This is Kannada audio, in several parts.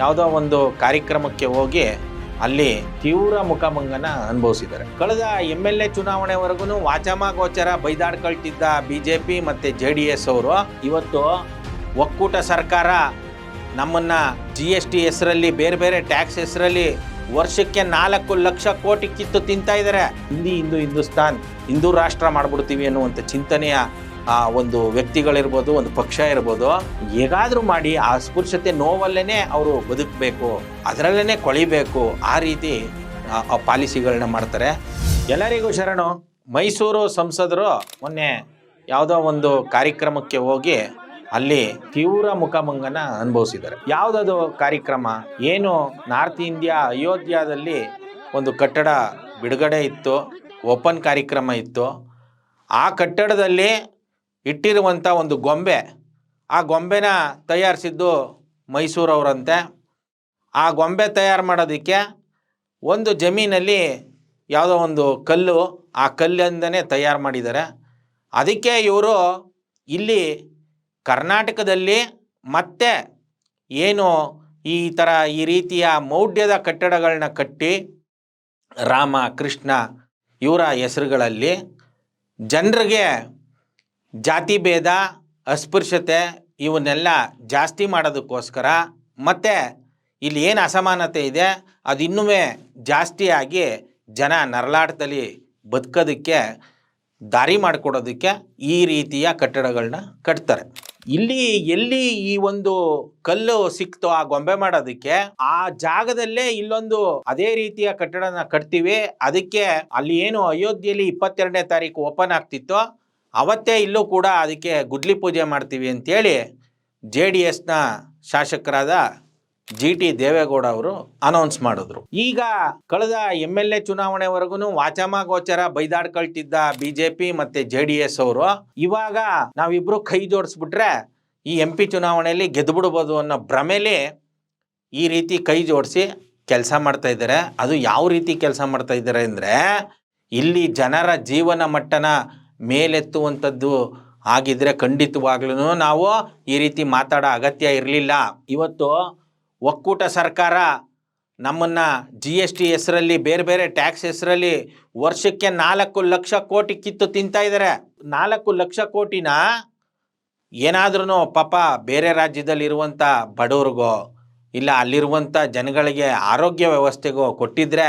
ಯಾವುದೋ ಒಂದು ಕಾರ್ಯಕ್ರಮಕ್ಕೆ ಹೋಗಿ ಅಲ್ಲಿ ತೀವ್ರ ಮುಖಭಂಗನ ಅನುಭವಿಸಿದ್ದಾರೆ. ಕಳೆದ ಎಂ ಎಲ್ ಎ ಚುನಾವಣೆವರೆಗೂ ವಾಚಮ ಗೋಚರ ಬೈದಾಡ್ಕೊಳ್ತಿದ್ದ ಬಿ ಜೆ ಪಿ ಮತ್ತು ಜೆ ಡಿ ಎಸ್ ಅವರು ಇವತ್ತು ಒಕ್ಕೂಟ ಸರ್ಕಾರ ನಮ್ಮನ್ನ ಜಿ ಎಸ್ ಟಿ ಹೆಸರಲ್ಲಿ, ಬೇರೆ ಬೇರೆ ಟ್ಯಾಕ್ಸ್ ಹೆಸರಲ್ಲಿ ವರ್ಷಕ್ಕೆ ನಾಲ್ಕು ಲಕ್ಷ ಕೋಟಿ ಕಿತ್ತು ತಿಂತಾ ಇದ್ದಾರೆ. ಹಿಂದಿ, ಹಿಂದೂ, ಹಿಂದೂಸ್ತಾನ್ ಹಿಂದೂ ರಾಷ್ಟ್ರ ಮಾಡಿಬಿಡ್ತೀವಿ ಅನ್ನುವಂಥ ಚಿಂತನೆಯ ಆ ಒಂದು ವ್ಯಕ್ತಿಗಳಿರ್ಬೋದು, ಒಂದು ಪಕ್ಷ ಇರ್ಬೋದು, ಹೇಗಾದರೂ ಮಾಡಿ ಆ ಸ್ಪೃಶ್ಯತೆ ನೋವಲ್ಲೇ ಅವರು ಬದುಕಬೇಕು ಅದರಲ್ಲೇ ಕೊಳಿಬೇಕು, ಆ ರೀತಿ ಪಾಲಿಸಿಗಳನ್ನ ಮಾಡ್ತಾರೆ. ಎಲ್ಲರಿಗೂ ಶರಣು, ಮೈಸೂರು ಸಂಸದರು ಮೊನ್ನೆ ಯಾವುದೋ ಒಂದು ಕಾರ್ಯಕ್ರಮಕ್ಕೆ ಹೋಗಿ ಅಲ್ಲಿ ತೀವ್ರ ಮುಖಮಂಗನ ಅನುಭವಿಸಿದ್ದಾರೆ. ಯಾವುದದು ಕಾರ್ಯಕ್ರಮ? ಏನು? ನಾರ್ತ್ ಇಂಡಿಯಾ, ಅಯೋಧ್ಯದಲ್ಲಿ ಒಂದು ಕಟ್ಟಡ ಬಿಡುಗಡೆ ಇತ್ತು, ಓಪನ್ ಕಾರ್ಯಕ್ರಮ ಇತ್ತು. ಆ ಕಟ್ಟಡದಲ್ಲಿ ಇಟ್ಟಿರುವಂಥ ಒಂದು ಗೊಂಬೆ, ಆ ಗೊಂಬೆನ ತಯಾರಿಸಿದ್ದು ಮೈಸೂರವರಂತೆ. ಆ ಗೊಂಬೆ ತಯಾರು ಮಾಡೋದಕ್ಕೆ ಒಂದು ಜಮೀನಲ್ಲಿ ಯಾವುದೋ ಒಂದು ಕಲ್ಲು, ಆ ಕಲ್ಲಿಂದನೇ ತಯಾರು ಮಾಡಿದ್ದಾರೆ. ಅದಕ್ಕೆ ಇವರು ಇಲ್ಲಿ ಕರ್ನಾಟಕದಲ್ಲಿ ಮತ್ತೆ ಏನು ಈ ಥರ ಈ ರೀತಿಯ ಮೌಢ್ಯದ ಕಟ್ಟಡಗಳನ್ನ ಕಟ್ಟಿ ರಾಮ, ಕೃಷ್ಣ ಇವರ ಹೆಸರುಗಳಲ್ಲಿ ಜನರಿಗೆ ಜಾತಿ ಭೇದ, ಅಸ್ಪೃಶ್ಯತೆ ಇವನ್ನೆಲ್ಲ ಜಾಸ್ತಿ ಮಾಡೋದಕ್ಕೋಸ್ಕರ ಮತ್ತು ಇಲ್ಲಿ ಏನು ಅಸಮಾನತೆ ಇದೆ, ಅದು ಇನ್ನೂ ಜಾಸ್ತಿಯಾಗಿ ಜನ ನರಳಾಟದಲ್ಲಿ ಬದುಕೋದಕ್ಕೆ, ದಾರಿ ಮಾಡಿಕೊಡೋದಕ್ಕೆ ಈ ರೀತಿಯ ಕಟ್ಟಡಗಳನ್ನ ಕಟ್ತಾರೆ. ಇಲ್ಲಿ ಎಲ್ಲಿ ಈ ಒಂದು ಕಲ್ಲು ಸಿಕ್ತೋ ಆ ಗೊಂಬೆ ಮಾಡೋದಕ್ಕೆ, ಆ ಜಾಗದಲ್ಲೇ ಇಲ್ಲೊಂದು ಅದೇ ರೀತಿಯ ಕಟ್ಟಡನ ಕಟ್ತೀವಿ, ಅದಕ್ಕೆ ಅಲ್ಲಿ ಏನು ಅಯೋಧ್ಯೆಯಲ್ಲಿ ಇಪ್ಪತ್ತೆರಡನೇ ತಾರೀಕು ಓಪನ್ ಆಗ್ತಿತ್ತೋ ಅವತ್ತೇ ಇಲ್ಲೂ ಕೂಡ ಅದಕ್ಕೆ ಗುಡ್ಲಿ ಪೂಜೆ ಮಾಡ್ತೀವಿ ಅಂತೇಳಿ ಜೆ ಡಿ ಎಸ್ನ ಶಾಸಕರಾದ ಜಿ ಟಿ ದೇವೇಗೌಡ ಅವರು ಅನೌನ್ಸ್ ಮಾಡಿದ್ರು. ಈಗ ಕಳೆದ ಎಂ ಎಲ್ ಎ ಚುನಾವಣೆವರೆಗೂ ವಾಚಮ ಗೋಚರ ಬೈದಾಡ್ಕೊಳ್ತಿದ್ದ ಬಿ ಜೆ ಪಿ ಮತ್ತೆ ಜೆ ಡಿ ಎಸ್ ಅವರು, ಇವಾಗ ನಾವಿಬ್ಬರು ಕೈ ಜೋಡಿಸ್ಬಿಟ್ರೆ ಈ ಎಂ ಪಿ ಚುನಾವಣೆಯಲ್ಲಿ ಗೆದ್ದುಬಿಡ್ಬೋದು ಅನ್ನೋ ಭ್ರಮೆಲಿ ಈ ರೀತಿ ಕೈ ಜೋಡಿಸಿ ಕೆಲಸ ಮಾಡ್ತಾ ಇದ್ದಾರೆ. ಅದು ಯಾವ ರೀತಿ ಕೆಲಸ ಮಾಡ್ತಾ ಇದ್ದಾರೆ ಅಂದರೆ ಇಲ್ಲಿ ಜನರ ಜೀವನ ಮಟ್ಟನ ಮೇಲೆತ್ತುವಂಥದ್ದು ಆಗಿದ್ರೆ ಖಂಡಿತವಾಗ್ಲೂ ನಾವು ಈ ರೀತಿ ಮಾತಾಡೋ ಅಗತ್ಯ ಇರಲಿಲ್ಲ. ಇವತ್ತು ಒಕ್ಕೂಟ ಸರ್ಕಾರ ನಮ್ಮನ್ನು ಜಿ ಎಸ್ ಟಿ ಹೆಸರಲ್ಲಿ ಬೇರೆ ಬೇರೆ ಟ್ಯಾಕ್ಸ್ ಹೆಸರಲ್ಲಿ ವರ್ಷಕ್ಕೆ ನಾಲ್ಕು ಲಕ್ಷ ಕೋಟಿ ಕಿತ್ತು ತಿಂತಾ ಇದ್ದಾರೆ ನಾಲ್ಕು ಲಕ್ಷ ಕೋಟಿನ ಏನಾದ್ರೂ ಪಾಪ ಬೇರೆ ರಾಜ್ಯದಲ್ಲಿರುವಂಥ ಬಡವ್ರಿಗೋ ಇಲ್ಲ ಅಲ್ಲಿರುವಂಥ ಜನಗಳಿಗೆ ಆರೋಗ್ಯ ವ್ಯವಸ್ಥೆಗೋ ಕೊಟ್ಟಿದ್ರೆ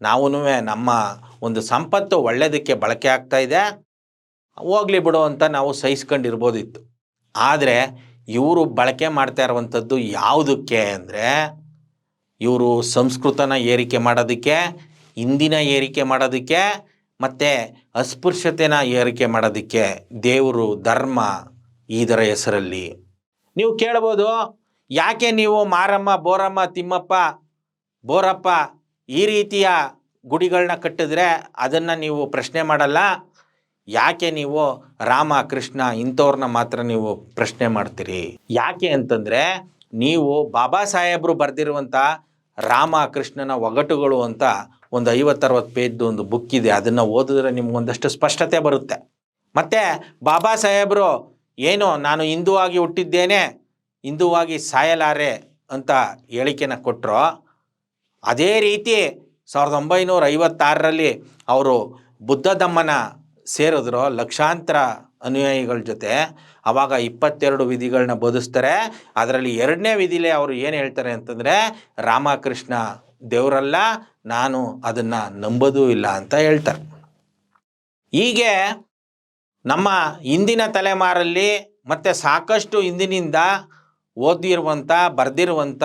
ನಾವೂ ನಮ್ಮ ಒಂದು ಸಂಪತ್ತು ಒಳ್ಳೆಯದಕ್ಕೆ ಬಳಕೆ ಇದೆ. ಹೋಗ್ಲಿ ಬಿಡು ಅಂತ ನಾವು ಸಹಿಸ್ಕೊಂಡಿರ್ಬೋದಿತ್ತು. ಆದರೆ ಇವರು ಬಳಕೆ ಮಾಡ್ತಾ ಇರುವಂಥದ್ದು ಯಾವುದಕ್ಕೆ ಅಂದರೆ ಇವರು ಸಂಸ್ಕೃತನ ಏರಿಕೆ ಮಾಡೋದಕ್ಕೆ, ಹಿಂದಿನ ಏರಿಕೆ ಮಾಡೋದಕ್ಕೆ, ಮತ್ತು ಅಸ್ಪೃಶ್ಯತೆನ ಏರಿಕೆ ಮಾಡೋದಕ್ಕೆ ದೇವರು ಧರ್ಮ ಇದರ ಹೆಸರಲ್ಲಿ. ನೀವು ಕೇಳ್ಬೋದು, ಯಾಕೆ ನೀವು ಮಾರಮ್ಮ, ಬೋರಮ್ಮ, ತಿಮ್ಮಪ್ಪ, ಬೋರಪ್ಪ ಈ ರೀತಿಯ ಗುಡಿಗಳನ್ನ ಕಟ್ಟಿದ್ರೆ ಅದನ್ನು ನೀವು ಪ್ರಶ್ನೆ ಮಾಡಲ್ಲ? ಯಾಕೆ ನೀವು ರಾಮ, ಕೃಷ್ಣ ಇಂಥವ್ರನ್ನ ಮಾತ್ರ ನೀವು ಪ್ರಶ್ನೆ ಮಾಡ್ತೀರಿ? ಯಾಕೆ ಅಂತಂದರೆ ನೀವು ಬಾಬಾ ಸಾಹೇಬರು ಬರೆದಿರುವಂಥ ರಾಮ, ಕೃಷ್ಣನ ಒಗಟುಗಳು ಅಂತ ಒಂದು ಐವತ್ತರವತ್ತು ಪೇಜ್ದು ಒಂದು ಬುಕ್ ಇದೆ. ಅದನ್ನು ಓದಿದ್ರೆ ನಿಮ್ಗೊಂದಷ್ಟು ಸ್ಪಷ್ಟತೆ ಬರುತ್ತೆ. ಮತ್ತು ಬಾಬಾ ಸಾಹೇಬರು ಏನು ನಾನು ಹಿಂದುವಾಗಿ ಹುಟ್ಟಿದ್ದೇನೆ ಹಿಂದುವಾಗಿ ಸಾಯಲಾರೆ ಅಂತ ಹೇಳಿಕೆನ ಕೊಟ್ಟರು ಅದೇ ರೀತಿ ಸಾವಿರದ ಒಂಬೈನೂರ ಐವತ್ತಾರರಲ್ಲಿ ಅವರು ಬುದ್ಧ ಧಮ್ಮನ ಸೇರಿದ್ರು ಲಕ್ಷಾಂತರ ಅನುಯಾಯಿಗಳ ಜೊತೆ ಅವಾಗ ಇಪ್ಪತ್ತೆರಡು ವಿಧಿಗಳನ್ನ ಬೋಧಿಸ್ತಾರೆ. ಅದರಲ್ಲಿ ಎರಡನೇ ವಿಧಿಲೇ ಅವರು ಏನು ಹೇಳ್ತಾರೆ ಅಂತಂದರೆ, ರಾಮಕೃಷ್ಣ ದೇವರಲ್ಲ, ನಾನು ಅದನ್ನು ನಂಬೋದೂ ಇಲ್ಲ ಅಂತ ಹೇಳ್ತಾರೆ. ಹೀಗೆ ನಮ್ಮ ಇಂದಿನ ತಲೆಮಾರಲ್ಲಿ ಮತ್ತು ಸಾಕಷ್ಟು ಇಂದಿನಿಂದ ಓದಿರುವಂಥ ಬರೆದಿರುವಂಥ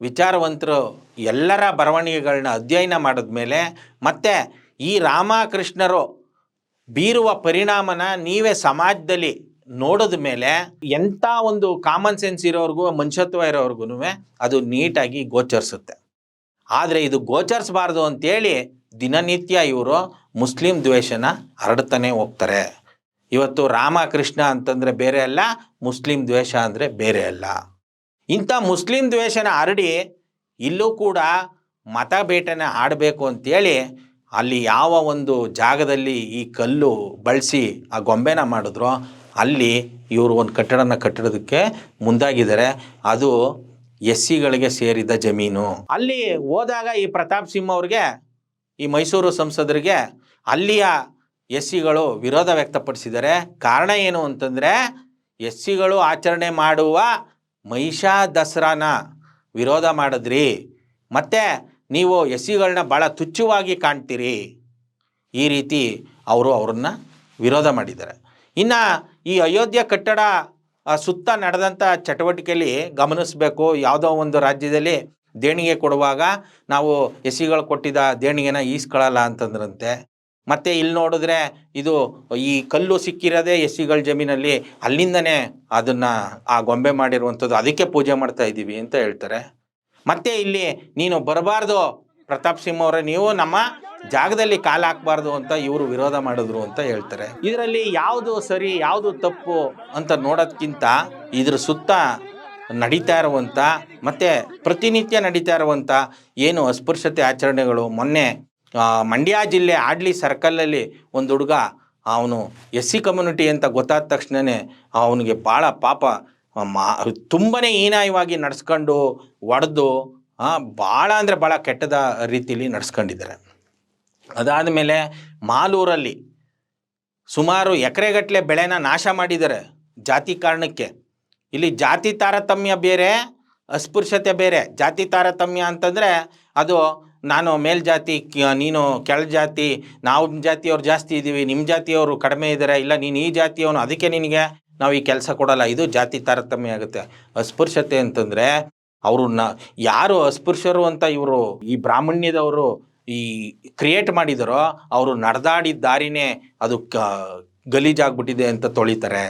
ವಿಚಾರವಂತರು ಎಲ್ಲರ ಬರವಣಿಗೆಗಳನ್ನ ಅಧ್ಯಯನ ಮಾಡಿದ್ಮೇಲೆ ಮತ್ತು ಈ ರಾಮಕೃಷ್ಣರು ಬೀರುವ ಪರಿಣಾಮನ ನೀವೇ ಸಮಾಜದಲ್ಲಿ ನೋಡಿದ ಮೇಲೆ ಎಂಥ ಒಂದು ಕಾಮನ್ ಸೆನ್ಸ್ ಇರೋರ್ಗೂ, ಮನುಷ್ಯತ್ವ ಇರೋರ್ಗು ಅದು ನೀಟಾಗಿ ಗೋಚರಿಸುತ್ತೆ. ಆದರೆ ಇದು ಗೋಚರಿಸಬಾರ್ದು ಅಂತೇಳಿ ದಿನನಿತ್ಯ ಇವರು ಮುಸ್ಲಿಂ ದ್ವೇಷನ ಹರಡ್ತಾನೆ ಹೋಗ್ತಾರೆ. ಇವತ್ತು ರಾಮಕೃಷ್ಣ ಅಂತಂದರೆ ಬೇರೆ ಅಲ್ಲ, ಮುಸ್ಲಿಂ ದ್ವೇಷ ಅಂದರೆ ಬೇರೆ ಅಲ್ಲ. ಇಂಥ ಮುಸ್ಲಿಂ ದ್ವೇಷನ ಹರಡಿ ಇಲ್ಲೂ ಕೂಡ ಮತ ಬೇಟೆನ ಆಡಬೇಕು ಅಂತೇಳಿ ಅಲ್ಲಿ ಯಾವ ಒಂದು ಜಾಗದಲ್ಲಿ ಈ ಕಲ್ಲು ಬಳಸಿ ಆ ಗೊಂಬೆನ ಮಾಡಿದ್ರೋ, ಅಲ್ಲಿ ಇವರು ಒಂದು ಕಟ್ಟಡನ ಕಟ್ಟಡೋದಕ್ಕೆ ಮುಂದಾಗಿದ್ದಾರೆ. ಅದು ಎಸ್ ಸಿಗಳಿಗೆ ಸೇರಿದ ಜಮೀನು. ಅಲ್ಲಿ ಹೋದಾಗ ಈ ಪ್ರತಾಪ್ ಸಿಂಹ ಅವ್ರಿಗೆ, ಈ ಮೈಸೂರು ಸಂಸದರಿಗೆ ಅಲ್ಲಿಯ ಎಸ್ ಸಿಗಳು ವಿರೋಧ ವ್ಯಕ್ತಪಡಿಸಿದ್ದಾರೆ. ಕಾರಣ ಏನು ಅಂತಂದರೆ ಎಸ್ ಸಿಗಳು ಆಚರಣೆ ಮಾಡುವ ಮಹಿಷಾ ದಸರಾನ ವಿರೋಧ ಮಾಡಿದ್ರಿ. ಮತ್ತು ನೀವು ಎಸ್ ಸಿಗಳನ್ನ ಭಾಳ ತುಚ್ಛವಾಗಿ ಕಾಣ್ತೀರಿ. ಈ ರೀತಿ ಅವರು ಅವ್ರನ್ನ ವಿರೋಧ ಮಾಡಿದ್ದಾರೆ. ಇನ್ನು ಈ ಅಯೋಧ್ಯೆ ಕಟ್ಟಡ ಸುತ್ತ ನಡೆದಂಥ ಚಟುವಟಿಕೆಯಲ್ಲಿ ಗಮನಿಸಬೇಕು. ಯಾವುದೋ ಒಂದು ರಾಜ್ಯದಲ್ಲಿ ದೇಣಿಗೆ ಕೊಡುವಾಗ ನಾವು ಎಸ್ ಸಿಗಳು ಕೊಟ್ಟಿದ್ದ ದೇಣಿಗೆನ ಈಸ್ಕೊಳ್ಳಲ್ಲ ಅಂತಂದ್ರಂತೆ. ಮತ್ತು ಇಲ್ಲಿ ನೋಡಿದ್ರೆ ಇದು ಈ ಕಲ್ಲು ಸಿಕ್ಕಿರೋದೇ ಎಸ್ ಸಿಗಳ ಜಮೀನಲ್ಲಿ ಅಲ್ಲಿಂದನೇ ಅದನ್ನು ಆ ಗೊಂಬೆ ಮಾಡಿರುವಂಥದ್ದು, ಅದಕ್ಕೆ ಪೂಜೆ ಮಾಡ್ತಾ ಇದ್ದೀವಿ ಅಂತ ಹೇಳ್ತಾರೆ. ಮತ್ತೆ ಇಲ್ಲಿ ನೀನು ಬರಬಾರ್ದು. ಪ್ರತಾಪ್ ಸಿಂಹ ಅವರೇ, ನೀವು ನಮ್ಮ ಜಾಗದಲ್ಲಿ ಕಾಲು ಹಾಕಬಾರ್ದು ಅಂತ ಇವರು ವಿರೋಧ ಮಾಡಿದ್ರು ಅಂತ ಹೇಳ್ತಾರೆ. ಇದರಲ್ಲಿ ಯಾವುದು ಸರಿ, ಯಾವುದು ತಪ್ಪು ಅಂತ ನೋಡೋದಕ್ಕಿಂತ ಇದ್ರ ಸುತ್ತ ನಡೀತಾ ಇರುವಂಥ ಮತ್ತೆ ಪ್ರತಿನಿತ್ಯ ನಡೀತಾ ಇರುವಂಥ ಏನು ಅಸ್ಪೃಶ್ಯತೆ ಆಚರಣೆಗಳು, ಮೊನ್ನೆ ಮಂಡ್ಯ ಜಿಲ್ಲೆ ಆಡ್ಲಿ ಸರ್ಕಲಲ್ಲಿ ಒಂದು ಹುಡುಗ, ಅವನು ಎಸ್ ಸಿ ಕಮ್ಯುನಿಟಿ ಅಂತ ಗೊತ್ತಾದ ತಕ್ಷಣವೇ ಅವನಿಗೆ ಭಾಳ ಪಾಪ ಮಾ ತುಂಬನೇ ಹೀನಾಯವಾಗಿ ನಡೆಸ್ಕೊಂಡು ಒಡೆದು ಭಾಳ ಅಂದರೆ ಭಾಳ ಕೆಟ್ಟದ ರೀತಿಯಲ್ಲಿ ನಡೆಸ್ಕೊಂಡಿದ್ದಾರೆ. ಅದಾದ ಮೇಲೆ ಮಾಲೂರಲ್ಲಿ ಸುಮಾರು ಎಕರೆಗಟ್ಟಲೆ ಬೆಳೆನ ನಾಶ ಮಾಡಿದ್ದಾರೆ ಜಾತಿ ಕಾರಣಕ್ಕೆ. ಇಲ್ಲಿ ಜಾತಿ ತಾರತಮ್ಯ ಬೇರೆ, ಅಸ್ಪೃಶ್ಯತೆ ಬೇರೆ. ಜಾತಿ ತಾರತಮ್ಯ ಅಂತಂದರೆ ಅದು ನಾನು ಮೇಲ್ಜಾತಿ ನೀನು ಕೆಳ ಜಾತಿ, ನಾವು ಜಾತಿಯವ್ರು ಜಾಸ್ತಿ ಇದ್ದೀವಿ ನಿಮ್ಮ ಜಾತಿಯವರು ಕಡಿಮೆ ಇದ್ದಾರೆ ಇಲ್ಲ ನೀನು ಈ ಜಾತಿಯವನು, ಅದಕ್ಕೆ ನಿನಗೆ ನಾವು ಈ ಕೆಲಸ ಕೊಡಲ್ಲ, ಇದು ಜಾತಿ ತಾರತಮ್ಯ ಆಗುತ್ತೆ. ಅಸ್ಪೃಶ್ಯತೆ ಅಂತಂದರೆ ನ, ಯಾರು ಅಸ್ಪೃಶ್ಯರು ಅಂತ ಇವರು, ಈ ಬ್ರಾಹ್ಮಣ್ಯದವರು ಈ ಕ್ರಿಯೇಟ್ ಮಾಡಿದರೋ, ಅವರು ನಡೆದಾಡಿದ ದಾರಿನೇ ಅದು ಕ, ಗಲೀಜಾಗ್ಬಿಟ್ಟಿದೆ ಅಂತ ತೊಳಿತಾರೆ.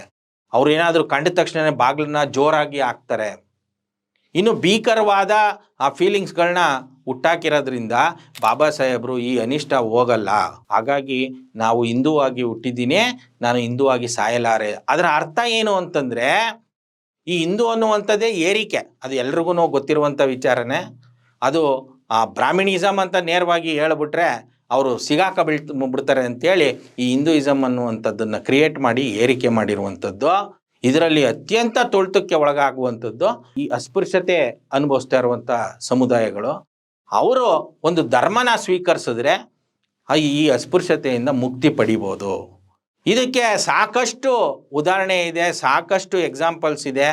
ಅವ್ರು ಏನಾದರೂ ಕಂಡ ತಕ್ಷಣ ಬಾಗಿಲನ್ನ ಜೋರಾಗಿ ಹಾಕ್ತಾರೆ. ಇನ್ನು ಭೀಕರವಾದ ಆ ಫೀಲಿಂಗ್ಸ್ಗಳನ್ನ ಹುಟ್ಟಾಕಿರೋದ್ರಿಂದ ಬಾಬಾ ಸಾಹೇಬರು ಈ ಅನಿಷ್ಟ ಹೋಗಲ್ಲ. ಹಾಗಾಗಿ ನಾವು ಹಿಂದೂವಾಗಿ ಹುಟ್ಟಿದ್ದೀನಿ, ನಾನು ಹಿಂದೂ ಆಗಿ ಸಾಯಲಾರೆ. ಅದರ ಅರ್ಥ ಏನು ಅಂತಂದರೆ, ಈ ಹಿಂದೂ ಅನ್ನುವಂಥದ್ದೇ ಏರಿಕೆ. ಅದು ಎಲ್ರಿಗೂ ಗೊತ್ತಿರುವಂಥ ವಿಚಾರನೇ. ಅದು ಆ ಬ್ರಾಹ್ಮಿಣಿಸಮ್ ಅಂತ ನೇರವಾಗಿ ಹೇಳ್ಬಿಟ್ರೆ ಅವರು ಸಿಗಾಕ ಬೀಳ್, ಬಿಡ್ತಾರೆ ಅಂತೇಳಿ ಈ ಹಿಂದೂಯಿಸಮ್ ಅನ್ನುವಂಥದ್ದನ್ನು ಕ್ರಿಯೇಟ್ ಮಾಡಿ ಏರಿಕೆ ಮಾಡಿರುವಂಥದ್ದು. ಇದರಲ್ಲಿ ಅತ್ಯಂತ ತುಳಿತಕ್ಕೆ ಒಳಗಾಗುವಂಥದ್ದು ಈ ಅಸ್ಪೃಶ್ಯತೆ ಅನುಭವಿಸ್ತಾ ಇರುವಂಥ ಸಮುದಾಯಗಳು. ಅವರು ಒಂದು ಧರ್ಮನ ಸ್ವೀಕರಿಸಿದ್ರೆ ಈ ಅಸ್ಪೃಶ್ಯತೆಯಿಂದ ಮುಕ್ತಿ ಪಡಿಬೋದು. ಇದಕ್ಕೆ ಸಾಕಷ್ಟು ಉದಾಹರಣೆ ಇದೆ, ಸಾಕಷ್ಟು ಎಕ್ಸಾಂಪಲ್ಸ್ ಇದೆ.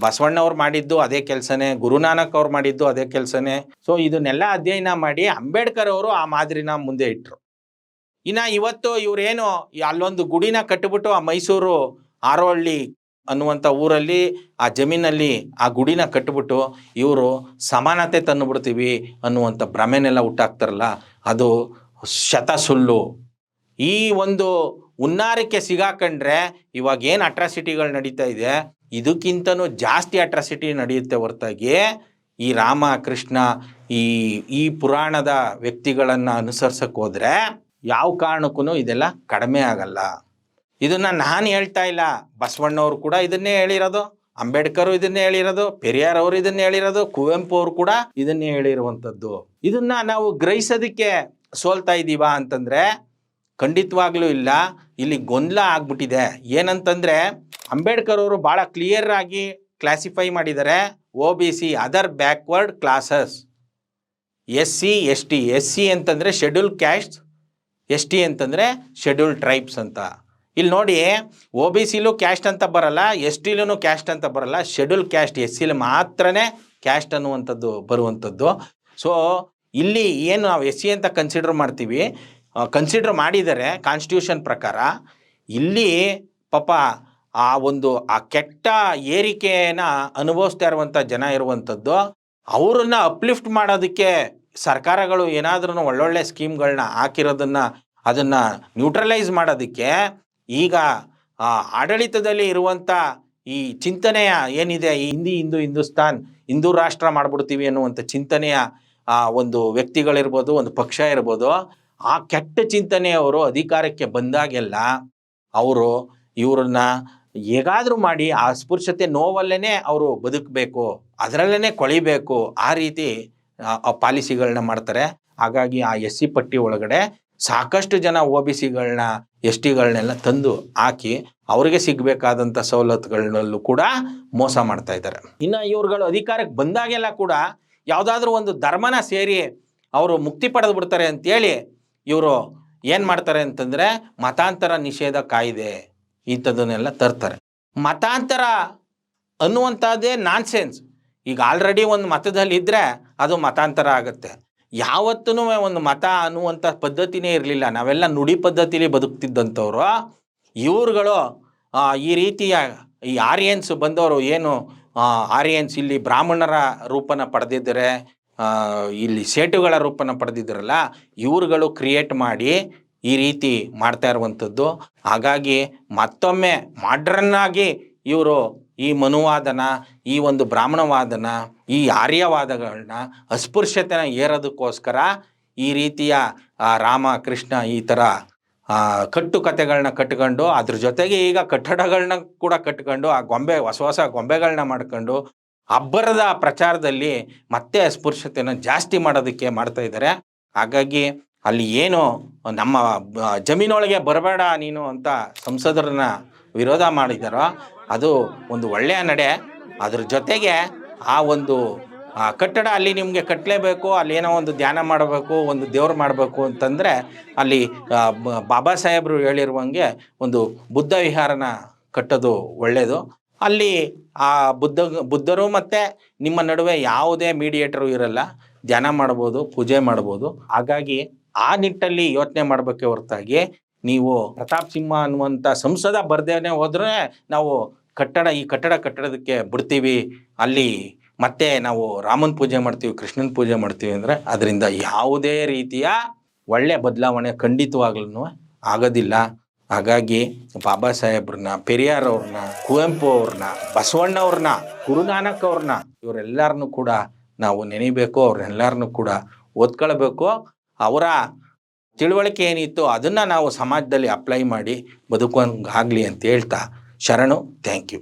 ಬಸವಣ್ಣವ್ರು ಮಾಡಿದ್ದು ಅದೇ ಕೆಲಸನೇ ಗುರುನಾನಕ್ ಅವ್ರು ಮಾಡಿದ್ದು ಅದೇ ಕೆಲಸನೇ. ಸೊ ಇದನ್ನೆಲ್ಲ ಅಧ್ಯಯನ ಮಾಡಿ ಅಂಬೇಡ್ಕರ್ ಅವರು ಆ ಮಾದರಿನ ಮುಂದೆ ಇಟ್ಟರು ಇನ್ನು ಇವತ್ತು ಇವರೇನು ಅಲ್ಲೊಂದು ಗುಡಿನ ಕಟ್ಟಿಬಿಟ್ಟು ಆ ಮೈಸೂರು ಆರೋಹಳ್ಳಿ ಅನ್ನುವಂಥ ಊರಲ್ಲಿ ಆ ಜಮೀನಲ್ಲಿ ಆ ಗುಡಿನ ಕಟ್ಟಿಬಿಟ್ಟು ಇವರು ಸಮಾನತೆ ತಂದುಬಿಡ್ತೀವಿ ಅನ್ನುವಂಥ ಭ್ರಮೆನೆಲ್ಲ ಹುಟ್ಟಾಗ್ತಾರಲ್ಲ ಅದು ಶತ ಸುಳ್ಳು ಈ ಒಂದು ಉನ್ನಾರಕ್ಕೆ ಸಿಗಾಕಂಡ್ರೆ ಇವಾಗ ಏನು ಅಟ್ರಾಸಿಟಿಗಳು ನಡೀತಾ ಇದೆ, ಇದಕ್ಕಿಂತನೂ ಜಾಸ್ತಿ ಅಟ್ರಾಸಿಟಿ ನಡೆಯುತ್ತೆ ಹೊರತಾಗಿ ಈ ರಾಮ, ಕೃಷ್ಣ, ಈ ಈ ಪುರಾಣದ ವ್ಯಕ್ತಿಗಳನ್ನು ಅನುಸರಿಸಕ್ಕೆ ಯಾವ ಕಾರಣಕ್ಕೂ ಇದೆಲ್ಲ ಕಡಿಮೆ ಆಗಲ್ಲ. ಇದನ್ನ ನಾನು ಹೇಳ್ತಾ ಇಲ್ಲ. ಬಸವಣ್ಣವ್ರು ಕೂಡ ಇದನ್ನೇ ಹೇಳಿರೋದು. ಅಂಬೇಡ್ಕರ್ ಇದನ್ನೇ ಹೇಳಿರೋದು. ಪೆರಿಯಾರ್ ಅವರು ಇದನ್ನೇ ಹೇಳಿರೋದು. ಕುವೆಂಪು ಅವರು ಕೂಡ ಇದನ್ನೇ ಹೇಳಿರುವಂಥದ್ದು. ಇದನ್ನ ನಾವು ಗ್ರಹಿಸೋದಕ್ಕೆ ಸೋಲ್ತಾ ಇದ್ದೀವಾ ಅಂತಂದ್ರೆ ಖಂಡಿತವಾಗ್ಲೂ ಇಲ್ಲ. ಇಲ್ಲಿ ಗೊಂದಲ ಆಗ್ಬಿಟ್ಟಿದೆ. ಏನಂತಂದ್ರೆ ಅಂಬೇಡ್ಕರ್ ಅವರು ಭಾಳ ಕ್ಲಿಯರ್ ಆಗಿ ಕ್ಲಾಸಿಫೈ ಮಾಡಿದ್ದಾರೆ. O B C other backward classes S C S T S C ಅಂತಂದರೆ ಶೆಡ್ಯೂಲ್ ಕ್ಯಾಸ್ಟ್ ಎಸ್ ಟಿ ಅಂತಂದರೆ ಶೆಡ್ಯೂಲ್ ಟ್ರೈಬ್ಸ್ ಅಂತ. ಇಲ್ಲಿ ನೋಡಿ ಓ ಬಿ ಸಿಲೂ ಕ್ಯಾಸ್ಟ್ ಅಂತ ಬರಲ್ಲ ಎಸ್ ಟಿಲೂ ಕ್ಯಾಸ್ಟ್ ಅಂತ ಬರಲ್ಲ ಶೆಡ್ಯೂಲ್ ಕ್ಯಾಸ್ಟ್ ಎಸ್ ಸಿಲ್ ಮಾತ್ರನೇ ಕ್ಯಾಸ್ಟ್ ಅನ್ನುವಂಥದ್ದು ಬರುವಂಥದ್ದು. ಸೊ ಇಲ್ಲಿ ಏನು ನಾವು ಎಸ್ ಸಿ ಅಂತ ಕನ್ಸಿಡರ್ ಮಾಡ್ತೀವಿ ಕನ್ಸಿಡರ್ ಮಾಡಿದರೆ ಕಾನ್ಸ್ಟಿಟ್ಯೂಷನ್ ಪ್ರಕಾರ ಇಲ್ಲಿ ಪಾಪ ಆ ಒಂದು, ಆ ಕೆಟ್ಟ ಏರಿಕೆಯನ್ನ ಅನುಭವಿಸ್ತಾ ಇರುವಂಥ ಜನ ಇರುವಂಥದ್ದು, ಅವರನ್ನ ಅಪ್ಲಿಫ್ಟ್ ಮಾಡೋದಕ್ಕೆ ಸರ್ಕಾರಗಳು ಏನಾದ್ರೂ ಒಳ್ಳೊಳ್ಳೆ ಸ್ಕೀಮ್ಗಳನ್ನ ಹಾಕಿರೋದನ್ನ, ಅದನ್ನು ನ್ಯೂಟ್ರಲೈಸ್ ಮಾಡೋದಕ್ಕೆ ಈಗ ಆಡಳಿತದಲ್ಲಿ ಇರುವಂಥ ಈ ಚಿಂತನೆಯ ಏನಿದೆ ಹಿಂದಿ, ಹಿಂದೂ, ಹಿಂದೂಸ್ತಾನ್, ಹಿಂದೂ ರಾಷ್ಟ್ರ ಮಾಡಿಬಿಡ್ತೀವಿ ಅನ್ನುವಂಥ ಚಿಂತನೆಯ ಒಂದು ವ್ಯಕ್ತಿಗಳಿರ್ಬೋದು, ಒಂದು ಪಕ್ಷ ಇರ್ಬೋದು, ಆ ಕೆಟ್ಟ ಚಿಂತನೆಯವರು ಅಧಿಕಾರಕ್ಕೆ ಬಂದಾಗೆಲ್ಲ ಅವರು ಇವ್ರನ್ನ ಹೇಗಾದರೂ ಮಾಡಿ ಆ ಅಸ್ಪೃಶ್ಯತೆ ನೋವಲ್ಲೇ ಅವರು ಬದುಕಬೇಕು ಅದರಲ್ಲೇ ಕೊಳಿಬೇಕು, ಆ ರೀತಿ ಪಾಲಿಸಿಗಳನ್ನ ಮಾಡ್ತಾರೆ. ಹಾಗಾಗಿ ಆ ಎಸ್ ಸಿ ಪಟ್ಟಿ ಒಳಗಡೆ ಸಾಕಷ್ಟು ಜನ ಒ ಬಿ ಸಿಗಳನ್ನ ಎಸ್ ಟಿಗಳನ್ನೆಲ್ಲ ತಂದು ಹಾಕಿ ಅವ್ರಿಗೆ ಸಿಗಬೇಕಾದಂಥ ಸವಲತ್ತುಗಳಲ್ಲೂ ಕೂಡ ಮೋಸ ಮಾಡ್ತಾ ಇದ್ದಾರೆ. ಇನ್ನು ಇವ್ರುಗಳು ಅಧಿಕಾರಕ್ಕೆ ಬಂದಾಗೆಲ್ಲ ಕೂಡ ಯಾವುದಾದ್ರೂ ಒಂದು ಧರ್ಮನ ಸೇರಿ ಅವರು ಮುಕ್ತಿ ಪಡೆದು ಬಿಡ್ತಾರೆ ಅಂತೇಳಿ ಇವರು ಏನು ಮಾಡ್ತಾರೆ ಅಂತಂದರೆ ಮತಾಂತರ ನಿಷೇಧ ಕಾಯ್ದೆ ಇಂಥದ್ದನ್ನೆಲ್ಲ ತರ್ತಾರೆ. ಮತಾಂತರ ಅನ್ನುವಂಥದ್ದೇ ನಾನ್ಸೆನ್ಸ್ ಈಗ ಆಲ್ರೆಡಿ ಒಂದು ಮತದಲ್ಲಿ ಇದ್ದರೆ ಅದು ಮತಾಂತರ ಆಗುತ್ತೆ. ಯಾವತ್ತೂ ಒಂದು ಮತ ಅನ್ನುವಂಥ ಪದ್ಧತಿನೇ ಇರಲಿಲ್ಲ. ನಾವೆಲ್ಲ ನುಡಿ ಪದ್ಧತಿಲಿ ಬದುಕ್ತಿದ್ದಂಥವ್ರು. ಇವ್ರುಗಳು ಈ ರೀತಿಯ ಈ ಆರ್ಯನ್ಸ್ ಬಂದವರು ಏನು ಆರ್ಯನ್ಸ್ ಇಲ್ಲಿ ಬ್ರಾಹ್ಮಣರ ರೂಪನ ಪಡೆದಿದ್ದರೆ ಇಲ್ಲಿ ಸೇಟುಗಳ ರೂಪನ ಪಡೆದಿದ್ದರಲ್ಲ ಇವ್ರುಗಳು ಕ್ರಿಯೇಟ್ ಮಾಡಿ ಈ ರೀತಿ ಮಾಡ್ತಾ ಇರುವಂಥದ್ದು. ಹಾಗಾಗಿ ಮತ್ತೊಮ್ಮೆ ಮಾಡ್ರನ್ನಾಗಿ ಇವರು ಈ ಮನುವಾದನ, ಈ ಒಂದು ಬ್ರಾಹ್ಮಣವಾದನ, ಈ ಆರ್ಯವಾದಗಳನ್ನ ಅಸ್ಪೃಶ್ಯತೆನ ಏರೋದಕ್ಕೋಸ್ಕರ ಈ ರೀತಿಯ ರಾಮ, ಕೃಷ್ಣ ಈ ಥರ ಕಟ್ಟು ಕಟ್ಟುಕತೆಗಳನ್ನ ಕಟ್ಕೊಂಡು, ಅದ್ರ ಜೊತೆಗೆ ಈಗ ಕಟ್ಟಡಗಳನ್ನ ಕೂಡ ಕಟ್ಕೊಂಡು, ಆ ಗೊಂಬೆ, ಹೊಸ ಹೊಸ ಗೊಂಬೆಗಳನ್ನ ಮಾಡ್ಕೊಂಡು, ಅಬ್ಬರದ ಪ್ರಚಾರದಲ್ಲಿ ಮತ್ತೆ ಅಸ್ಪೃಶ್ಯತೆಯನ್ನು ಜಾಸ್ತಿ ಮಾಡೋದಕ್ಕೆ ಮಾಡ್ತಾ ಇದ್ದಾರೆ. ಹಾಗಾಗಿ ಅಲ್ಲಿ ಏನು ನಮ್ಮ ಜಮೀನೊಳಗೆ ಬರಬೇಡ ನೀನು ಅಂತ ಸಂಸದರನ್ನ ವಿರೋಧ ಮಾಡಿದಾರೋ ಅದು ಒಂದು ಒಳ್ಳೆಯ ನಡೆ. ಅದ್ರ ಜೊತೆಗೆ ಆ ಒಂದು ಕಟ್ಟಡ ಅಲ್ಲಿ ನಿಮಗೆ ಕಟ್ಟಲೇಬೇಕು ಅಲ್ಲಿ ಏನೋ ಒಂದು ಧ್ಯಾನ ಮಾಡಬೇಕು, ಒಂದು ದೇವ್ರು ಮಾಡಬೇಕು ಅಂತಂದರೆ ಅಲ್ಲಿ ಬಾಬಾ ಸಾಹೇಬರು ಹೇಳಿರುವಂಗೆ ಒಂದು ಬುದ್ಧ ವಿಹಾರನ ಕಟ್ಟೋದು ಒಳ್ಳೆಯದು ಅಲ್ಲಿ ಆ ಬುದ್ಧ, ಬುದ್ಧರು ಮತ್ತು ನಿಮ್ಮ ನಡುವೆ ಯಾವುದೇ ಮೀಡಿಯೇಟರು ಇರಲ್ಲ. ಧ್ಯಾನ ಮಾಡ್ಬೋದು, ಪೂಜೆ ಮಾಡ್ಬೋದು. ಹಾಗಾಗಿ ಆ ನಿಟ್ಟಲ್ಲಿ ಯೋಚನೆ ಮಾಡಬೇಕೆ ಹೊರತಾಗಿ ನೀವು ಪ್ರತಾಪ್ ಸಿಂಹ ಅನ್ನುವಂಥ ಸಂಸದ ಬರ್ದೇನೆ ಹೋದ್ರೆ ನಾವು ಕಟ್ಟಡ, ಈ ಕಟ್ಟಡ ಕಟ್ಟಡದಕ್ಕೆ ಬಿಡ್ತೀವಿ. ಅಲ್ಲಿ ಮತ್ತೆ ನಾವು ರಾಮನ ಪೂಜೆ ಮಾಡ್ತೀವಿ, ಕೃಷ್ಣನ ಪೂಜೆ ಮಾಡ್ತೀವಿ ಅಂದರೆ ಅದರಿಂದ ಯಾವುದೇ ರೀತಿಯ ಒಳ್ಳೆಯ ಬದಲಾವಣೆ ಖಂಡಿತವಾಗ್ಲೂ ಆಗೋದಿಲ್ಲ. ಹಾಗಾಗಿ ಬಾಬಾ ಸಾಹೇಬ್ರನ್ನ, ಪೆರಿಯಾರ್ ಅವ್ರನ್ನ, ಕುವೆಂಪು ಅವ್ರನ್ನ ಬಸವಣ್ಣವ್ರನ್ನ ಗುರುನಾನಕ್ ಅವ್ರನ್ನ ಇವರೆಲ್ಲರನ್ನೂ ಕೂಡ ನಾವು ನೆನಿಬೇಕು ಅವ್ರನ್ನೆಲ್ಲರನ್ನೂ ಕೂಡ ಓದ್ಕೊಳ್ಬೇಕು. ಅವರ ತಿಳುವಳಿಕೆ ಏನಿತ್ತು ಅದನ್ನು ನಾವು ಸಮಾಜದಲ್ಲಿ ಅಪ್ಲೈ ಮಾಡಿ ಬದುಕುವಂಗಾಗಲಿ ಅಂತ ಹೇಳ್ತಾ ಶರಣು ಥ್ಯಾಂಕ್ ಯು